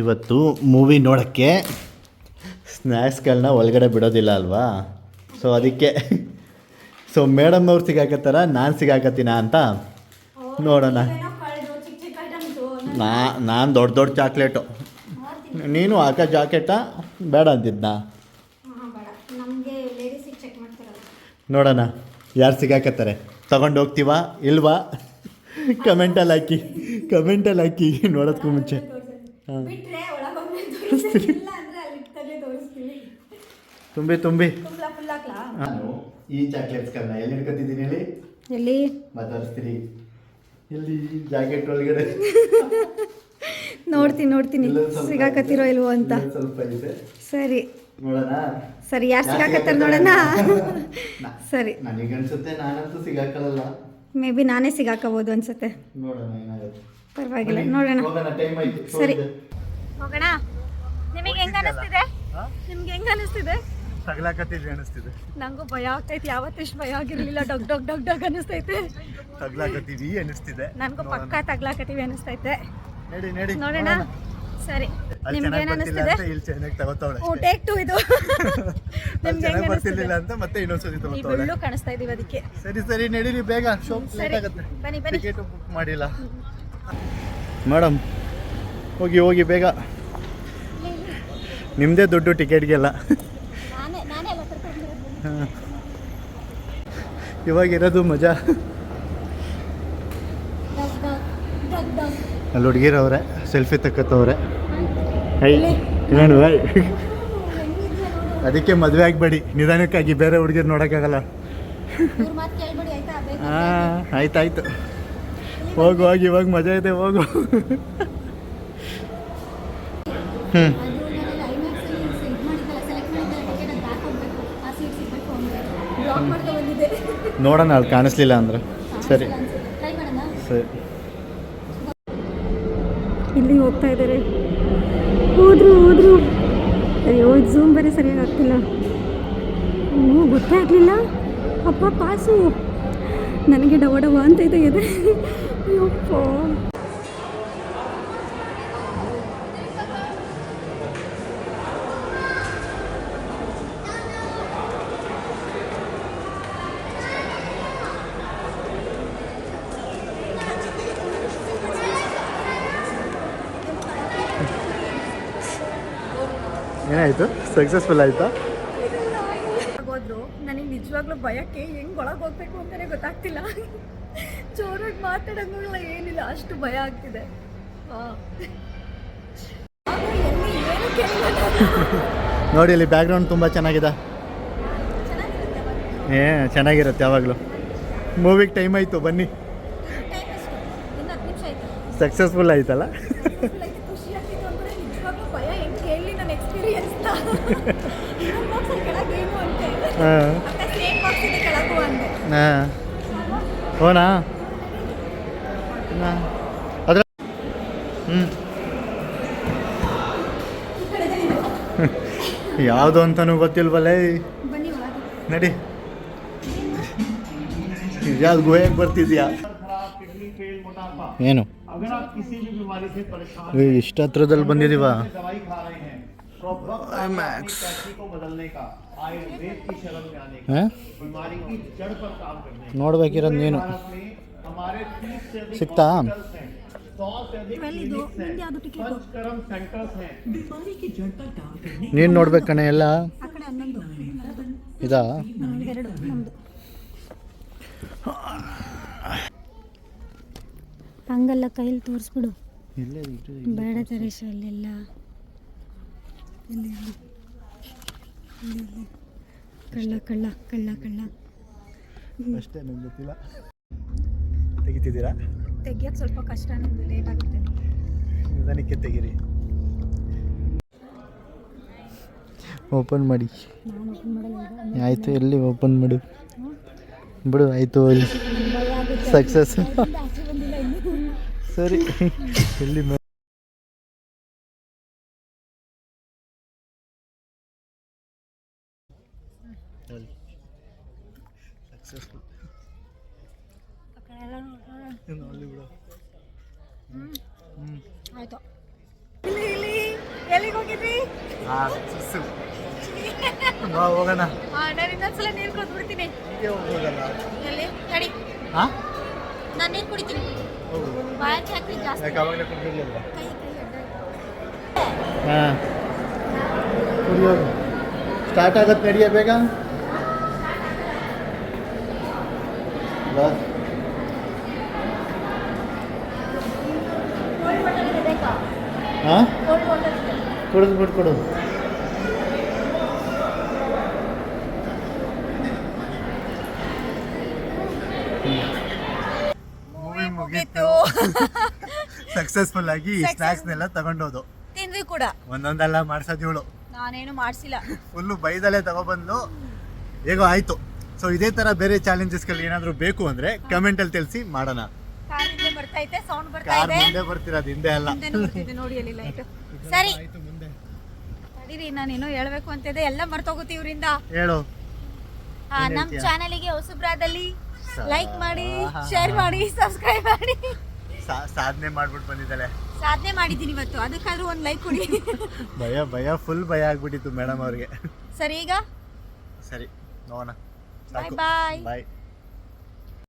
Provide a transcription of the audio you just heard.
ಇವತ್ತು ಮೂವಿ ನೋಡೋಕ್ಕೆ ಸ್ನ್ಯಾಕ್ಸ್ಗಳನ್ನ ಒಳಗಡೆ ಬಿಡೋದಿಲ್ಲ ಅಲ್ವಾ? ಸೊ ಅದಕ್ಕೆ ಸೊ ಮೇಡಮ್ ಅವ್ರು ಸಿಗಾಕತ್ತಾರ, ನಾನು ಸಿಗಾಕತ್ತೀನ ಅಂತ ನೋಡೋಣ. ನಾ, ನಾನು ದೊಡ್ಡ ದೊಡ್ಡ ಚಾಕ್ಲೇಟು ನೀನು ಹಾಕ ಜಾಕೆಟಾ ಬೇಡ ಅಂತಿದ್ನಾ? ನೋಡೋಣ, ಯಾರು ಸಿಗಾಕತ್ತಾರೆ? ತಗೊಂಡು ಹೋಗ್ತೀವಾ, ಇಲ್ವಾ? ಕಮೆಂಟಲ್ಲಿ ಹಾಕಿ ಕಮೆಂಟಲ್ಲಿ ಹಾಕಿ ನೋಡೋದಕ್ಕೂ ಮುಂಚೆ. ಬಿಟ್ರೆ ಇಲ್ಲ ಅಂದ್ರೆ ಅಲ್ಲಿ ಇಟ್ಟಲ್ಲೇ ತೋರಿಸ್ತೀವಿ ತುಂಬಿ ತುಂಬಿ. ಫುಲ್ ಹಾಕ್ಲಾ? ನಾನು ಈ ಚಾಕ್ಲೇಟ್ಸ್ಗಳನ್ನ ಎಲ್ಲಿ ಹಿಡ್ಕೊತಿದ್ದೀನಿ ಹೇಳಿ? ಎಲ್ಲಿ? ಮಾತಾಡಿಸ್ತೀರಿ ಎಲ್ಲಿ ಜಾಕೆಟ್ ಒಳಗಡೆ? ನೋಡ್ತೀನಿ ನೋಡ್ತೀನಿ. ಸಿಗಾಕತ್ತಿರೋ ಇಲ್ವೋ ಅಂತ. ಸ್ವಲ್ಪ ಇದೆ. ಸರಿ. ನೋಡೋಣ. ಸರಿ ಯಾರು ಸಿಗಾಕತ್ತಾರ ನೋಡೋಣ? ಸರಿ. ನನಗೆ ಅನ್ಸುತ್ತೆ ನಾನಂತೂ ಸಿಗಾಕಲ್ಲ ಮೇ ಬಿ ನಾನೇ ಸಿಗಾಕಬೋದು ಅನ್ಸುತ್ತೆ. ನೋಡೋಣ ಏನಾಗುತ್ತೆ. ಪರವಾಗಿಲ್ಲ ನೋಡೋಣ. ಹೋಗೋಣ ಟೈಮ್ ಆಯ್ತು. ಸರಿ. ಹೋಗೋಣ? ನಿಮಗೆ ಹೆಂಗ ಅನಿಸ್ತಿದೆ? ನಿಮ್ಗೆ ಹೆಂಗ ಅನಿಸ್ತಿದೆ? ತಗ್ಲಾಕತ್ತಿದ್ವಿ ಅನಿಸ್ತಿದೆ. ನಂಗೂ ಭಯ ಆಗ್ತೈತಿ ಯಾವತ್ತಿಷ್ಟು ಭಯ ಆಗಿರ್ಲಿಲ್ಲ. ಡಗ್ ಡಗ್ ಡಗ್ ಡಗ್ ಅನಿಸ್ತೈತೆ. ತಗ್ಲಾಕತ್ತೀವಿ ಅನಿಸ್ತಿದೆ. ನನಗೂ ಪಕ್ಕ ತಗ್ಲಾಕತ್ತೀವಿ ಅನಿಸ್ತೈತೆ. ನೋಡಿ ನೋಡಿ. ನೋಡೋಣ? ಸರಿ. ನಿಮಗೆ ಏನು ಅನಿಸ್ತಿದೆ? ಅಂತ ಇಲ್ಲಿ ಚೆನ್ನಾಗಿ ತಗೋತಾವಳೆ ಓ ಟೇಕ್ ಟು ಇದು. ನಿಮ್ಗೆ ಹೆಂಗ ಬರ್ತಿರ್ಲಿಲ್ಲ ಅಂತ ಮತ್ತೆ ಇನ್ನೊಂದು ಸತಿ ತಗೋತಾವಳೆ ಬೆಳ್ಳು ಕಾಣಿಸ್ತಾ ಇದೀವಿ ಅದಕ್ಕೆ. ಸರಿ ಸರಿ ನಡಿರಿ ಬೇಗ. ಶೋ ಸರಿ. ಲೇಟ್ ಆಗುತ್ತೆ. ಬನ್ನಿ ಬನ್ನಿ. ಟಿಕೆಟ್ ಬುಕ್ ಮಾಡಿಲ್ಲ. ಮೇಡಮ್ ಹೋಗಿ ಹೋಗಿ ಬೇಗ. ನಿಮ್ಮದೇ ದುಡ್ಡು ಟಿಕೆಟ್ಗೆಲ್ಲ. ಇವಾಗಿರೋದು ಮಜಾ. ಅಲ್ಲಿ ಹುಡುಗಿರವ್ರೆ ಸೆಲ್ಫಿ ತಕ್ಕತ್ತವ್ರೆ. ಹೈ ಅದಕ್ಕೆ ಮದುವೆ ಆಗಬೇಡಿ. ನಿಧಾನಕ್ಕಾಗಿ ಬೇರೆ ಹುಡುಗಿರು ನೋಡೋಕ್ಕಾಗಲ್ಲ. ಹಾಂ ಆಯ್ತಾಯ್ತು. ಹೋಗು, ಹೋಗಿ ಇವಾಗ ಮಜಾ ಇದೆ, ಹೋಗು. ಹ್ಞೂ ನೋಡೋಣ, ಅಲ್ಲಿ ಕಾಣಿಸ್ಲಿಲ್ಲ ಅಂದ್ರೆ. ಸರಿ. ಸರಿ. ಇಲ್ಲಿ ಹೋಗ್ತಾ ಇದ್ದಾರೆ. ಹೋದ್ರು ಹೋದ್ರು. ಅಯ್ಯೋ ಝೂಮ್ ಬೇರೆ ಸರಿಯಾಗಿ ಆಗ್ತಿಲ್ಲ. ಹ್ಞೂ ಗೊತ್ತೇ ಅಪ್ಪ, ಪಾಸು. ನನಗೆ ಡವ ಅಂತ ಇದೆ ಇದೆ. ಏನಾಯಿತು? ಸಕ್ಸಸ್ಫುಲ್ ಆಯಿತಾ? ನನಗೆ ನಿಜವಾಗ್ಲೂ ಭಯಕ್ಕೆ ಹೆಂಗೆ ಒಳಗೆ ಹೋಗ್ಬೇಕು ಅಂತಲೇ ಗೊತ್ತಾಗ್ತಿಲ್ಲ. ಜೋರಾಗಿ ಮಾತಾಡೋಂಗಿಲ್ಲ ಏನಿಲ್ಲ ಅಷ್ಟು ಭಯ ಆಗ್ತಿದೆ. ನೋಡಿ ಇಲ್ಲಿ ಬ್ಯಾಕ್ಗ್ರೌಂಡ್ ತುಂಬ ಚೆನ್ನಾಗಿದೆ. ಏ ಚೆನ್ನಾಗಿರುತ್ತೆ ಯಾವಾಗಲೂ. ಮೂವಿಗೆ ಟೈಮ್ ಆಯಿತು ಬನ್ನಿ. ಸಕ್ಸಸ್ಫುಲ್ ಆಯ್ತಲ್ಲ? ಹಾಂ. ಹಾಂ. ಹೋನಾ? ಅದ್ರ ಯಾವುದು ಅಂತಲೂ ಗೊತ್ತಿಲ್ವಲ್ಲ ನಡಿ. ಯಾವ್ದು ಗುಹೆಗೆ ಬರ್ತಿದ್ಯಾ? ಏನು? ಇಷ್ಟು ಹತ್ರದಲ್ಲಿ ಬಂದಿದ್ದೀವ? हैं, दवाई खा रहे हैं तो वक्त आ गया अपनी पैसे को बदलने का आयुर्वेद की शरण में आने का ಹಾಂ बीमारी की जड़ पर काम करने का ನೋಡ್ಬೇಕಿರೋದು ನೀನು भारत में हमारे 30 से अधिक ಸಿಗ್ತಾ हॉस्पिटल्स हैं 100 से अधिक ಇದು क्लिनिक्स हैं ನಿಮ್ದು ಯಾವುದು ಟಿಕೆಟ್ पंचकर्म सेंटर्स हैं ನೀನು ನೋಡ್ಬೇಕಣ್ಣ ಎಲ್ಲ ಆ ಕಡೆ ಹನ್ನೊಂದು ಇದಾ ಎರಡು ನಮ್ಮದು ಹಂಗಲ್ಲ ಕೈಲಿ ತೋರಿಸ್ಬಿಡು ಬೇಡ ತರೇಶ ಅಲ್ಲೆಲ್ಲ ಇಲ್ಲಿ ಇಲ್ಲಿ. ಕಳ್ಳ ಕಳ್ಳ ಕಳ್ಳ ಕಳ್ಳ. ಅಷ್ಟೇ ನಂಗೆ ಗೊತ್ತಿಲ್ಲ. ತೆಗಿತಿದ್ದೀರಾ? ತೆಗಿಯೋದು ಸ್ವಲ್ಪ ಕಷ್ಟ ನಿಮ್ದು ಲೇಟ್ ಆಗುತ್ತೆ. ನಿಧಾನಕ್ಕೆ ತೆಗೀರಿ. ಓಪನ್ ಮಾಡಿ. ಆಯಿತು ಎಲ್ಲಿ ಓಪನ್ ಮಾಡು? ಬಿಡು ಆಯಿತು ಸಕ್ಸಸ್ ಸರಿ. ಎಲ್ಲಿ ಎಲ್ಲ ನೋಡ್ಕೊಳ್ಳೋಣ. ಅಲ್ಲಿ ಬಿಡು. ಆಯ್ತು. ಎಲ್ಲಿಗೆ ಹೋಗಿದ್ರಿ? ಹೋಗೋಣ. ನಾನು ಇನ್ನೊಂದ್ಸಲ ನೀರು ಕೊಟ್ಬಿಡ್ತೀನಿ ಎಲ್ಲಿ? ತಡಿ ಹಾಂ ನಾನು ನೀರು ಕುಡಿತೀನಿ. ಬಾಯಕ್ಕೆ ಹಾಕಿ ಜಾಸ್ತಿ. ಕೈ ಕೈ ಹಾಂ. ಸ್ಟಾರ್ಟ್ ಆಗತ್ತೆ ನಡಿಯ ಬೇಗ? ಬಾ. ಕೋಲ್ಡ್ ವಾಟರ್ ಇದೆ ಬೇಕಾ ಹಾಂ ಕೋಲ್ಡ್ ವಾಟರ್ ಕುಡಿದು ಬಿಟ್ಟು ಕೊಡು ಮೂವಿ ಮುಗೀತು ಸಕ್ಸಸ್ಫುಲ್ ಆಗಿ ಸ್ನ್ಯಾಕ್ಸ್ನೆಲ್ಲ ತಗೊಂಡೋದು. ತಿಂದ್ವಿ ಕೂಡ. ಒಂದೊಂದೆಲ್ಲ ಮಾಡ್ಸೋದು ಇವಳು. ನಾನೇನು ಮಾಡಿಸಿಲ್ಲ. ಫುಲ್ಲು ಬೈದಲ್ಲೇ ತಗೊಬಂದು ಹೇಗೋ ಆಯ್ತು. ಸೊ ಇದೇ ತರ ಬೇರೆ ಚಾಲೆಂಜಸ್ಗಳು ಏನಾದರೂ ಬೇಕು ಅಂದ್ರೆ ಕಮೆಂಟ್ ಅಲ್ಲಿ ತಿಳಿಸಿ ಮಾಡೋಣ. ಕಾರಿಂದ ಬರ್ತಾ ಐತೆ ಸೌಂಡ್ ಬರ್ತಾ ಕಾರ್ ಇದೆ. ಮುಂದೆ ಬರ್ತಿರೋದು ಹಿಂದೆ ಅಲ್ಲ? ಮುಂದೆನೂ ಬರ್ತಿದೆ ನೋಡಿ ಅಲ್ಲಿ ಲೈಟ್ ಸರಿ. ಆಯ್ತು ಮುಂದೆ. ತಡೀರಿ ನಾನೇನೋ ಹೇಳ್ಬೇಕು ಇದೆ. ಎಲ್ಲ ಮರ್ತೋಗುತ್ತೆ ಇವರಿಂದ. ಹೇಳು. ಹಾ ಹೇಳ್ತೀಯ? ಚಾನಲಿಗೆ ಹೊಸಬ್ರಾದಲ್ಲಿ ಲೈಕ್ ಮಾಡಿ ಶೇರ್ ಮಾಡಿ ಸಬ್ಸ್ಕ್ರೈಬ್ ಮಾಡಿ. ಸಾ- ಸಾಧನೆ ಮಾಡ್ಬಿಟ್ಟು ಬಂದಿದ್ದಾಳೆ. ಸಾಧನೆ ಮಾಡಿದ್ದೀನಿ ಇವತ್ತು. ಅದಕ್ಕಾದ್ರೂ ಒಂದು ಲೈಕ್ ಕೊಡಿ. ಭಯ ಭಯ ಫುಲ್ ಭಯ ಆಗ್ಬಿಟ್ಟಿತ್ತು ಮೇಡಮ್ ಅವ್ರಿಗೆ. ಸರಿ ಈಗ? ಸರಿ ನೋಡೋಣ. ಬಾಯ್ ಸಾಕು ಬಾಯ್ ಬಾಯ್